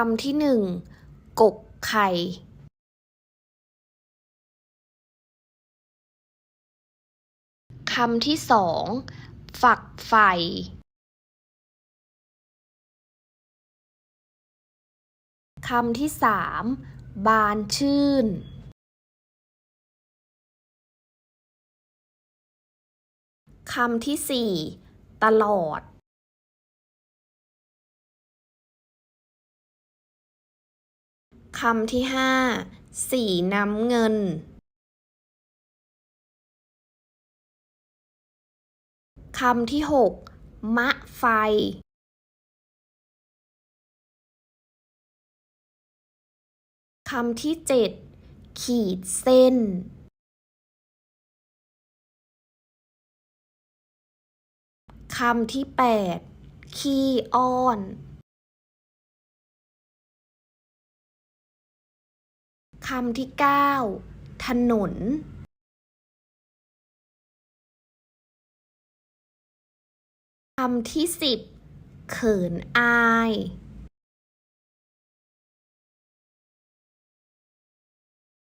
คำที่หนึ่งกกไข่คำที่สองฝักใฝ่คำที่สามบานชื่น คำที่สี่ตลอด คำที่ห้าสีน้ำเงิน คำที่หกมะไฟ คำที่เจ็ดขีดเส้น คำที่แปดขี้อ้อน คำที่เก้าถนน คำที่สิบเขินอาย